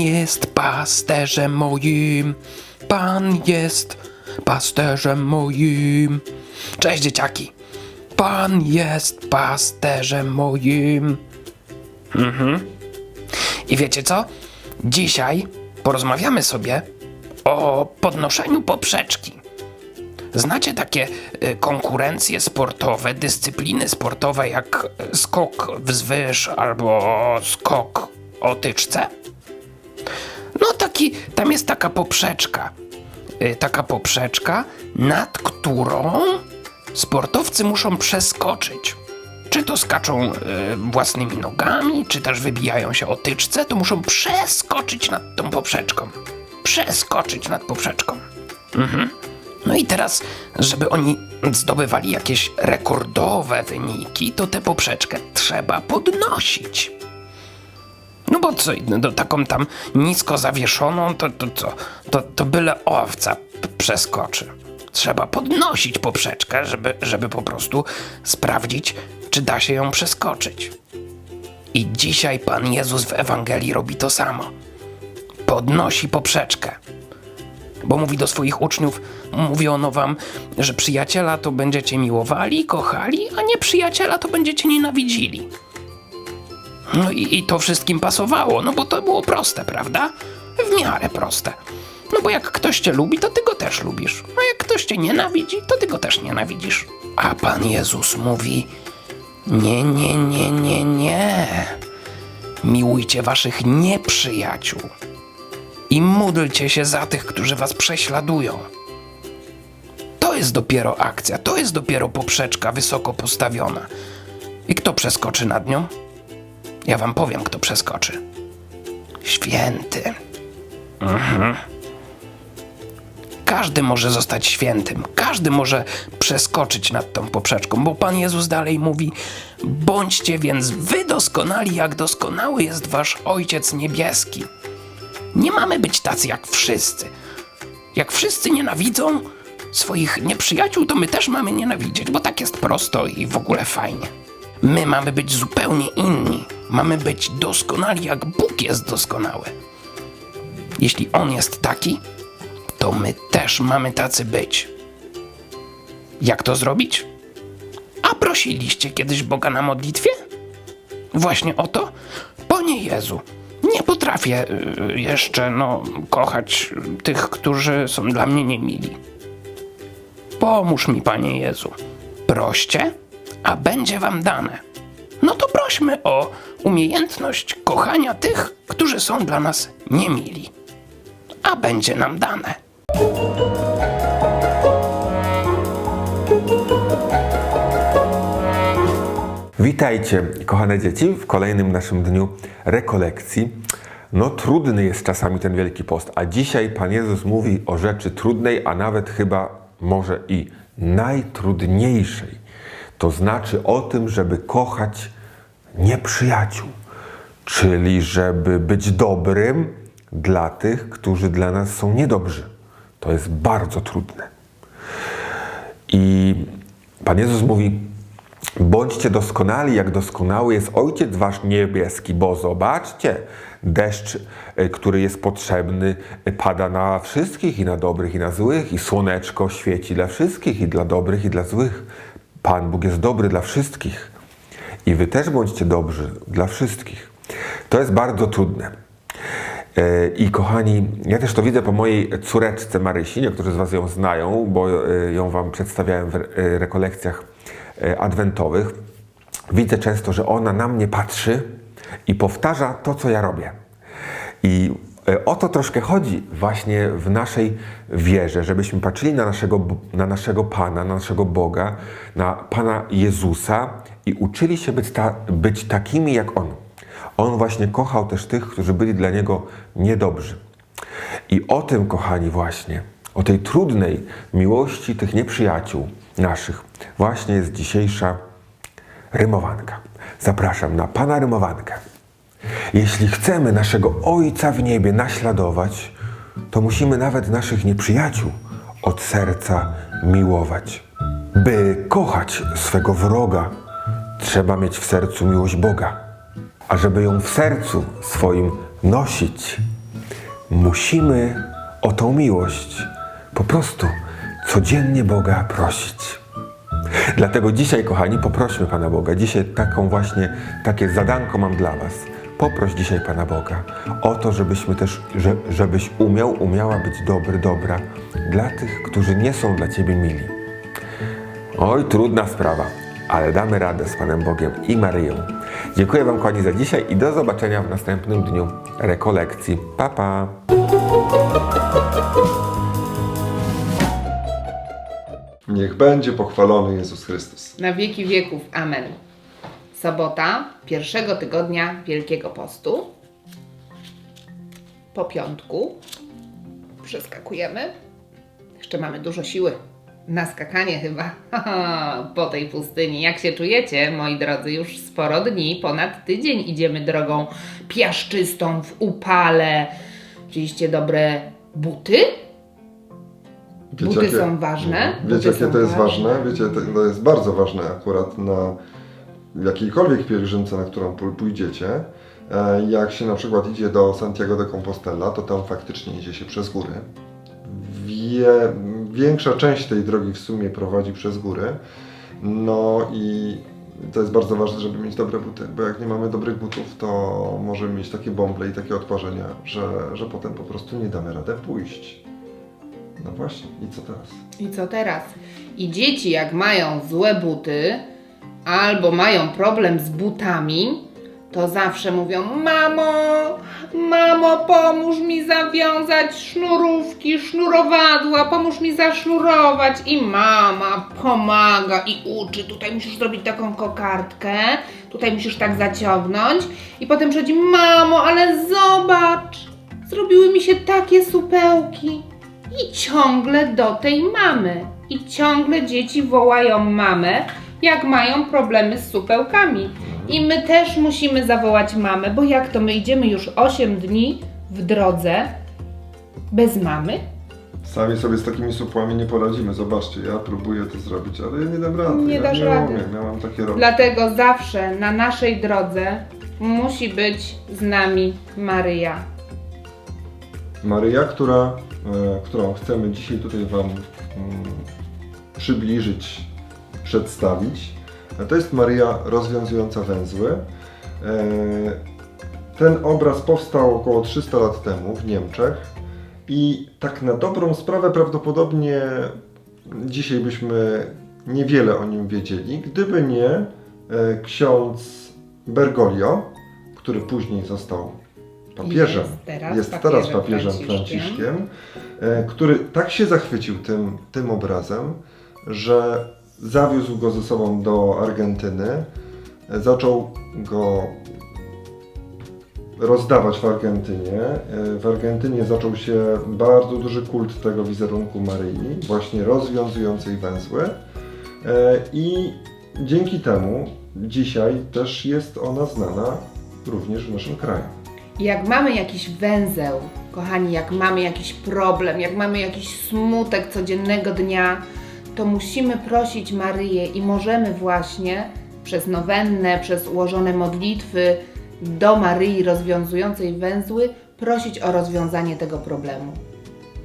Jest pasterzem moim, Pan jest pasterzem moim. Cześć dzieciaki. Pan jest pasterzem moim. Mhm. I wiecie co? Dzisiaj porozmawiamy sobie o podnoszeniu poprzeczki. Znacie takie y, konkurencje sportowe, dyscypliny sportowe jak skok wzwyż albo skok o tyczce? Taki, tam jest taka poprzeczka. Y, Taka poprzeczka, nad którą sportowcy muszą przeskoczyć. Czy to skaczą y, własnymi nogami, czy też wybijają się o tyczce, to muszą przeskoczyć nad tą poprzeczką. Przeskoczyć nad poprzeczką. Mhm. No i teraz, żeby oni zdobywali jakieś rekordowe wyniki, to tę poprzeczkę trzeba podnosić. No bo co, no taką tam nisko zawieszoną, to, to, to, to, to byle owca przeskoczy. Trzeba podnosić poprzeczkę, żeby, żeby po prostu sprawdzić, czy da się ją przeskoczyć. I dzisiaj Pan Jezus w Ewangelii robi to samo. Podnosi poprzeczkę. Bo mówi do swoich uczniów, mówiono wam, że przyjaciela to będziecie miłowali, kochali, a nie przyjaciela to będziecie nienawidzili. No i, i to wszystkim pasowało, no bo to było proste, prawda? W miarę proste. No bo jak ktoś cię lubi, to ty go też lubisz. A jak ktoś cię nienawidzi, to ty go też nienawidzisz. A Pan Jezus mówi: Nie, nie, nie, nie, nie. Miłujcie waszych nieprzyjaciół i módlcie się za tych, którzy was prześladują. To jest dopiero akcja, to jest dopiero poprzeczka wysoko postawiona. I kto przeskoczy nad nią? Ja wam powiem, kto przeskoczy. Święty. Mhm. Każdy może zostać świętym, każdy może przeskoczyć nad tą poprzeczką, bo Pan Jezus dalej mówi: Bądźcie więc wy doskonali, jak doskonały jest wasz Ojciec Niebieski. Nie mamy być tacy jak wszyscy. Jak wszyscy nienawidzą swoich nieprzyjaciół, to my też mamy nienawidzieć, bo tak jest prosto i w ogóle fajnie. My mamy być zupełnie inni. Mamy być doskonali, jak Bóg jest doskonały. Jeśli On jest taki, to my też mamy tacy być. Jak to zrobić? A prosiliście kiedyś Boga na modlitwie? Właśnie o to? Panie Jezu, nie potrafię y, jeszcze, no, kochać tych, którzy są dla mnie niemili. Pomóż mi, Panie Jezu. Proście, a będzie wam dane. No to prośmy o umiejętność kochania tych, którzy są dla nas niemili. A będzie nam dane. Witajcie, kochane dzieci, w kolejnym naszym dniu rekolekcji. No, trudny jest czasami ten Wielki Post, a dzisiaj Pan Jezus mówi o rzeczy trudnej, a nawet chyba może i najtrudniejszej. To znaczy o tym, żeby kochać nieprzyjaciół, czyli żeby być dobrym dla tych, którzy dla nas są niedobrzy. To jest bardzo trudne. I Pan Jezus mówi: Bądźcie doskonali, jak doskonały jest Ojciec Wasz niebieski, bo zobaczcie, deszcz, y, który jest potrzebny, y, pada na wszystkich, i na dobrych, i na złych, i słoneczko świeci dla wszystkich, i dla dobrych, i dla złych. Pan Bóg jest dobry dla wszystkich. I Wy też bądźcie dobrzy dla wszystkich. To jest bardzo trudne. E, I kochani, ja też to widzę po mojej córeczce Marysi, niektórzy z Was ją znają, bo e, ją Wam przedstawiałem w e, rekolekcjach adwentowych. Widzę często, że ona na mnie patrzy i powtarza to, co ja robię. I o to troszkę chodzi właśnie w naszej wierze, żebyśmy patrzyli na naszego, na naszego Pana, na naszego Boga, na Pana Jezusa i uczyli się być, ta, być takimi jak On. On właśnie kochał też tych, którzy byli dla Niego niedobrzy. I o tym, kochani, właśnie, o tej trudnej miłości tych nieprzyjaciół naszych, właśnie jest dzisiejsza rymowanka. Zapraszam na Pana rymowankę. Jeśli chcemy naszego Ojca w niebie naśladować, to musimy nawet naszych nieprzyjaciół od serca miłować. By kochać swego wroga, trzeba mieć w sercu miłość Boga. A żeby ją w sercu swoim nosić, musimy o tą miłość po prostu codziennie Boga prosić. Dlatego dzisiaj, kochani, poprośmy Pana Boga. Dzisiaj taką właśnie, takie zadanko mam dla Was. Poproś dzisiaj Pana Boga o to, żebyśmy też, że, żebyś umiał, umiała być dobry, dobra dla tych, którzy nie są dla Ciebie mili. Oj, trudna sprawa, ale damy radę z Panem Bogiem i Maryją. Dziękuję Wam, kochani, za dzisiaj i do zobaczenia w następnym dniu rekolekcji. Pa, pa! Niech będzie pochwalony Jezus Chrystus. na wieki wieków. Amen. Sobota pierwszego tygodnia Wielkiego Postu. Po piątku przeskakujemy. Jeszcze mamy dużo siły na skakanie chyba po tej pustyni. Jak się czujecie, moi drodzy? Już sporo dni, ponad tydzień idziemy drogą piaszczystą w upale. Wzięliście dobre buty? Buty są ważne. Wiecie, Buty jakie to jest ważne? Wiecie, to, to jest bardzo ważne akurat na jakiejkolwiek pielgrzymce, na którą pó- pójdziecie. E, Jak się na przykład idzie do Santiago de Compostela, to tam faktycznie idzie się przez góry. Wie, większa część tej drogi w sumie prowadzi przez góry. No i to jest bardzo ważne, żeby mieć dobre buty, bo jak nie mamy dobrych butów, to możemy mieć takie bąble i takie odparzenia, że, że potem po prostu nie damy radę pójść. No właśnie, i co teraz? I co teraz? I dzieci, jak mają złe buty albo mają problem z butami, to zawsze mówią: Mamo, mamo, pomóż mi zawiązać sznurówki, sznurowadła, pomóż mi zasznurować. I mama pomaga i uczy. Tutaj musisz zrobić taką kokardkę, tutaj musisz tak zaciągnąć. I potem przychodzi: Mamo, ale zobacz, zrobiły mi się takie supełki. I ciągle do tej mamy. I ciągle dzieci wołają mamę, jak mają problemy z supełkami. I my też musimy zawołać mamę, bo jak to my idziemy już 8 dni w drodze bez mamy? Sami sobie z takimi supłami nie poradzimy. Zobaczcie, ja próbuję to zrobić, ale ja nie dam rady. Nie ja dasz nie rady. umiem, ja mam takie rogi. Dlatego zawsze na naszej drodze musi być z nami Maryja. Maryja, która, e, którą chcemy dzisiaj tutaj Wam mm, przybliżyć, przedstawić, to jest Maryja rozwiązująca węzły. E, ten obraz powstał około 300 lat temu w Niemczech i tak na dobrą sprawę prawdopodobnie dzisiaj byśmy niewiele o nim wiedzieli, gdyby nie e, ksiądz Bergoglio, który później został papieżem. Jest teraz jest papieżem teraz papieżem Franciszkiem. Franciszkiem, e, który tak się zachwycił tym, tym obrazem, że zawiózł go ze sobą do Argentyny, zaczął go rozdawać w Argentynie. W Argentynie zaczął się bardzo duży kult tego wizerunku Maryi, właśnie rozwiązującej węzły. I dzięki temu dzisiaj też jest ona znana również w naszym kraju. Jak mamy jakiś węzeł, kochani, jak mamy jakiś problem, jak mamy jakiś smutek codziennego dnia, to musimy prosić Maryję i możemy właśnie przez nowennę, przez ułożone modlitwy do Maryi rozwiązującej węzły prosić o rozwiązanie tego problemu.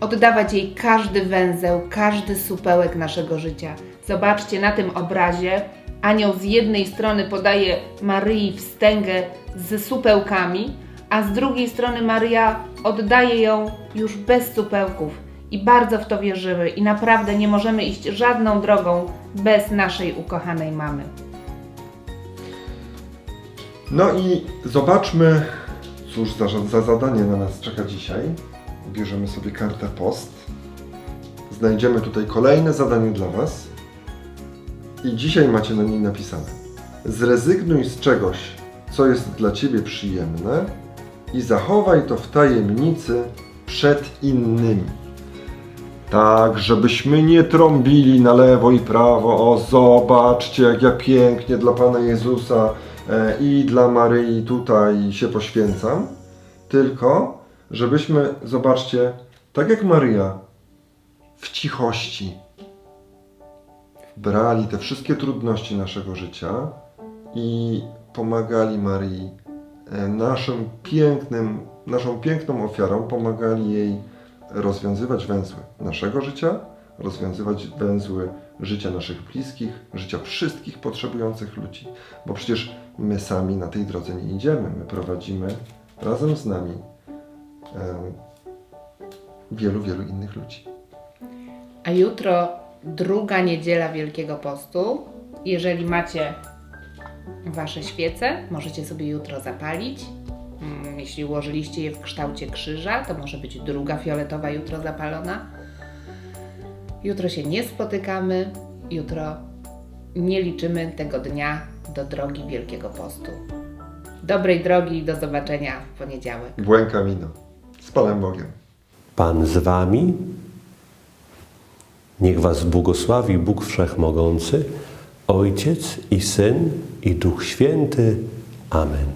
Oddawać jej każdy węzeł, każdy supełek naszego życia. Zobaczcie na tym obrazie. Anioł z jednej strony podaje Maryi wstęgę z supełkami, a z drugiej strony Maria oddaje ją już bez supełków. I bardzo w to wierzymy i naprawdę nie możemy iść żadną drogą bez naszej ukochanej mamy. No i zobaczmy, cóż za, za zadanie na nas czeka dzisiaj. Bierzemy sobie kartę post. Znajdziemy tutaj kolejne zadanie dla Was. I dzisiaj macie na niej napisane: Zrezygnuj z czegoś, co jest dla Ciebie przyjemne i zachowaj to w tajemnicy przed innymi. Tak, żebyśmy nie trąbili na lewo i prawo. O, zobaczcie, jak ja pięknie dla Pana Jezusa e, i dla Maryi tutaj się poświęcam. Tylko, żebyśmy, zobaczcie, tak jak Maryja, w cichości brali te wszystkie trudności naszego życia i pomagali Maryi e, naszym pięknym, naszą piękną ofiarą, pomagali jej rozwiązywać węzły naszego życia, rozwiązywać węzły życia naszych bliskich, życia wszystkich potrzebujących ludzi. Bo przecież my sami na tej drodze nie idziemy, my prowadzimy razem z nami wielu, wielu innych ludzi. A jutro druga niedziela Wielkiego Postu. Jeżeli macie Wasze świece, możecie sobie jutro zapalić. Jeśli ułożyliście je w kształcie krzyża, to może być druga fioletowa jutro zapalona. Jutro się nie spotykamy, jutro nie liczymy tego dnia do drogi Wielkiego Postu. Dobrej drogi i do zobaczenia w poniedziałek. Błękamino. Z Panem Bogiem. Pan z wami. Niech was błogosławi Bóg Wszechmogący, Ojciec i Syn i Duch Święty. Amen.